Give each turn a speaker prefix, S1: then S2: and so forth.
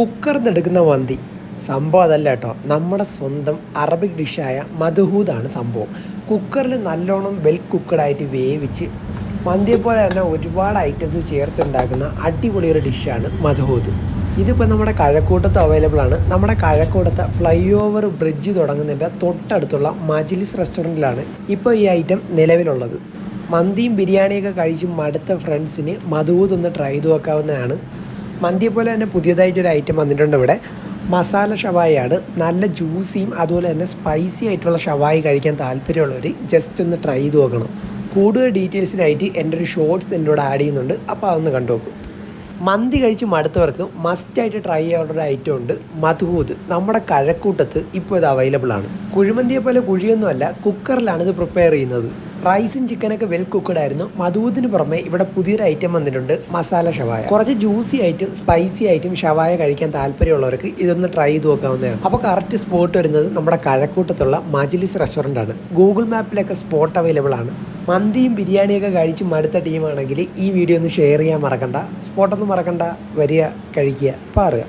S1: കുക്കറിന്ന് എടുക്കുന്ന വന്തി. സംഭവം അതല്ല കേട്ടോ. നമ്മുടെ സ്വന്തം അറബിക് ഡിഷായ മധുഹൂദാണ് സംഭവം. കുക്കറിൽ നല്ലോണം വെൽ കുക്കഡായിട്ട് വേവിച്ച് മന്തിയെ പോലെ തന്നെ ഒരുപാട് ഐറ്റംസ് ചേർത്തുണ്ടാക്കുന്ന അടിപൊളി ഒരു ഡിഷാണ് മധുഹൂദ്. ഇതിപ്പോൾ നമ്മുടെ കഴക്കൂട്ടത്ത് അവൈലബിൾ ആണ്. നമ്മുടെ കഴക്കൂട്ടത്തെ ഫ്ലൈ ഓവർ ബ്രിഡ്ജ് തുടങ്ങുന്നതിന്റെ തൊട്ടടുത്തുള്ള മജിലിസ് റെസ്റ്റോറന്റിലാണ് ഇപ്പോൾ ഈ ഐറ്റം നിലവിലുള്ളത്. മന്തിയും ബിരിയാണിയൊക്കെ കഴിച്ച് മടുത്ത ഫ്രണ്ട്സിന് മധുഹൂദ് ഒന്ന് ട്രൈ ചെയ്ത് നോക്കാവുന്നതാണ്. മന്തിയെ പോലെ തന്നെ പുതിയതായിട്ടൊരു ഐറ്റം വന്നിട്ടുണ്ട് ഇവിടെ. മസാല ഷവായിയാണ് നല്ല ജ്യൂസിയും അതുപോലെ തന്നെ സ്പൈസി ആയിട്ടുള്ള ഷവായി കഴിക്കാൻ താല്പര്യമുള്ളവർ ജസ്റ്റ് ഒന്ന് ട്രൈ ചെയ്ത് നോക്കണം. കൂടുതൽ ഡീറ്റെയിൽസിനായിട്ട് എന്റെ ഒരു ഷോർട്സ് എന്റെ കൂടെ ആഡ് ചെയ്യുന്നുണ്ട്. അപ്പോൾ അതൊന്ന് കണ്ടു നോക്കും. മന്തി കഴിച്ച് മടുത്തവർക്ക് മസ്റ്റായിട്ട് ട്രൈ ചെയ്യാനുള്ള ഒരു ഐറ്റം ഉണ്ട് മധുഹൂദ്. നമ്മുടെ കഴക്കൂട്ടത്ത് ഇപ്പോൾ ഇത് അവൈലബിൾ ആണ്. കുഴിമന്തിയെ പോലെ കുഴിയൊന്നുമല്ല കുക്കറിലാണ് ഇത് പ്രിപ്പയർ ചെയ്യുന്നത്. റൈസും ചിക്കനൊക്കെ വെൽ കുക്ക്ഡ് ആയിരുന്നു. മധുവിന് പുറമെ ഇവിടെ പുതിയൊരു ഐറ്റം വന്നിട്ടുണ്ട് മസാല ഷവായ. കുറച്ച് ജ്യൂസി ആയിട്ടും സ്പൈസി ആയിട്ടും ഷവായ കഴിക്കാൻ താല്പര്യമുള്ളവർക്ക് ഇതൊന്ന് ട്രൈ ചെയ്ത് നോക്കാവുന്നതാണ്. അപ്പോൾ കറക്റ്റ് സ്പോട്ട് വരുന്നത് നമ്മുടെ കഴക്കൂട്ടത്തുള്ള മജിലിസ് റെസ്റ്റോറന്റ് ആണ്. ഗൂഗിൾ മാപ്പിലൊക്കെ സ്പോട്ട് അവൈലബിൾ ആണ്. മന്തിയും ബിരിയാണിയൊക്കെ കഴിച്ച് മടുത്ത ടീമാണെങ്കിൽ ഈ വീഡിയോ ഒന്ന് ഷെയർ ചെയ്യാൻ മറക്കണ്ട. സ്പോട്ടൊന്നും മറക്കണ്ട. വരിക കഴിക്കുക പാറുക.